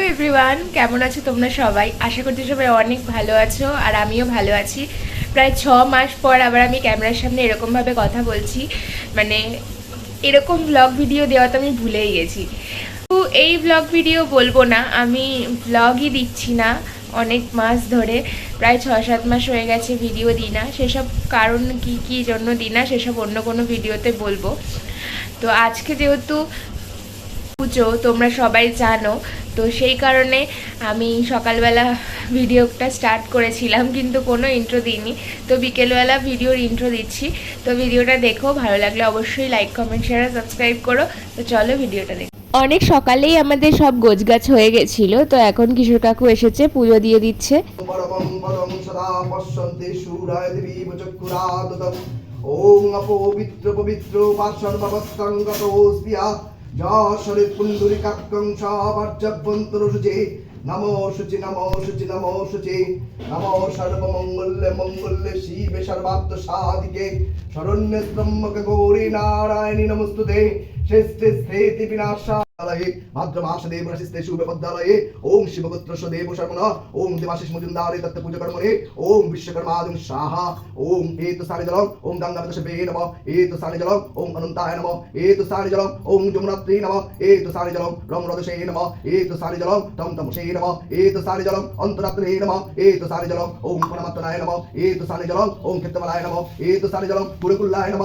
Everyone কেমন আছো তোমরা সবাই? আশা করছি সবাই অনেক ভালো আছো আর আমিও ভালো আছি। প্রায় ছ মাস পর আবার আমি ক্যামেরার সামনে এরকমভাবে কথা বলছি। মানে এরকম ব্লগ ভিডিও দেওয়া তো আমি ভুলেই গেছি। তো এই ব্লগ ভিডিও বলব না, আমি ব্লগই দিচ্ছি না অনেক মাস ধরে। প্রায় ছ সাত মাস হয়ে গেছে ভিডিও দিই না। সেসব কারণ কি কি জন্য দিই না, সেসব অন্য কোনো ভিডিওতে বলব। তো আজকে যেহেতু পুজো তোমরা সবাই জানো। তো সেই কারণে আমি সকালবেলা ভিডিওটা স্টার্ট করেছিলাম কিন্তু কোনো ইন্ট্রো দিইনি। তো বিকেলবেলা ভিডিওর ইন্ট্রো দিচ্ছি। তো ভিডিওটা দেখো ভালো লাগলে অবশ্যই লাইক কমেন্ট শেয়ার সাবস্ক্রাইব করো। তো চলো ভিডিওটা দেখো। অনেক সকালেই আমাদের সব গোছগাছ হয়ে গেছিল তো এখন কিশোর কাকু এসেছে পুজো দিয়ে দিচ্ছে। পরমং পরম সদা পশ্যন্তে শূরায় দেবীব চক্ষুরাদতম ওং অপবিত্র পবিত্র যশরে পুণ্ডরিকাক্ষং সবর্জভ্যন্তরসুচে নমো শুচি নমো শুচি নমো শুচি। নমো সর্বমঙ্গল্যে মঙ্গল্যে শিবে সর্বাত্ম সাধিকে শরণ্যে ব্রহ্মকে গৌরী নারায়ণী নমস্তুতে। শ্রেষ্ঠে স্থিতি বিনাশা বিদ্যালয়ে ভাদ্রমাস দেব রাশিস্তে শুভে পদ্যালয়ে ওম শিবপুত্র দেব শর্মণ ওম দেবাশিস মজুমদারে দত্ত পূজা কর্মণে, ওম বিশ্বকর্মাদুং সাহা, ওম এতু সারি জলম ওম গঙ্গাবত শবে নম এতু সারি জলম ওম অনন্তায় নম এতু সারি জলম ওম যমুনাত্রী নম এতু সারি জলম রং রদশে নম এতু সারি জলম তম তমসে নম এতু সারি জলম অন্তরাত্রে নম এতু সারি জলম ওম পরমাত্মনায় নম এতু সারি জলম ওম ক্ষেত্রবলায় নম এতু সারি জলম পুরকুল্লায় নম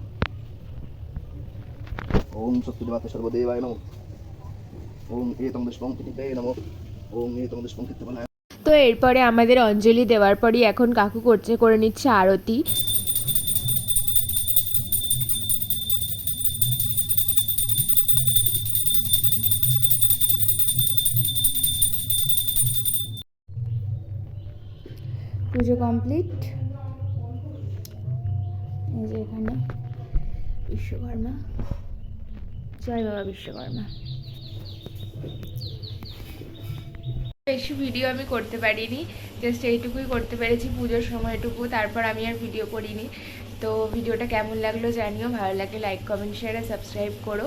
ওম দেবাত্ম সর্বদেবায় নমো। ওম এতম দুষ্পং পৃথিবী নমো। ওম এতম দুষ্পং ক্ষেত্রবলায় তো এরপরে আমাদের অঞ্জলি দেওয়ার পরই এখন কাকু করছে করে নিচ্ছে আরতি। পুজো কমপ্লিট। এই যে এখানে বিশ্বকর্মা। জয় বাবা বিশ্বকর্মা। বেশি ভিডিও আমি করতে পারিনি জাস্ট এইটুকুই করতে পেরেছি পুজোর সময়টুকু, তারপর আমি আর ভিডিও করিনি। তো ভিডিওটা কেমন লাগল জানিও, ভালো লাগে লাইক কমেন্ট শেয়ার আর সাবস্ক্রাইব করো।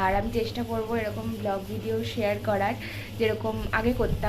আর আমি চেষ্টা করব এরকম ব্লগ ভিডিও শেয়ার করার, যেরকম আগে করতাম।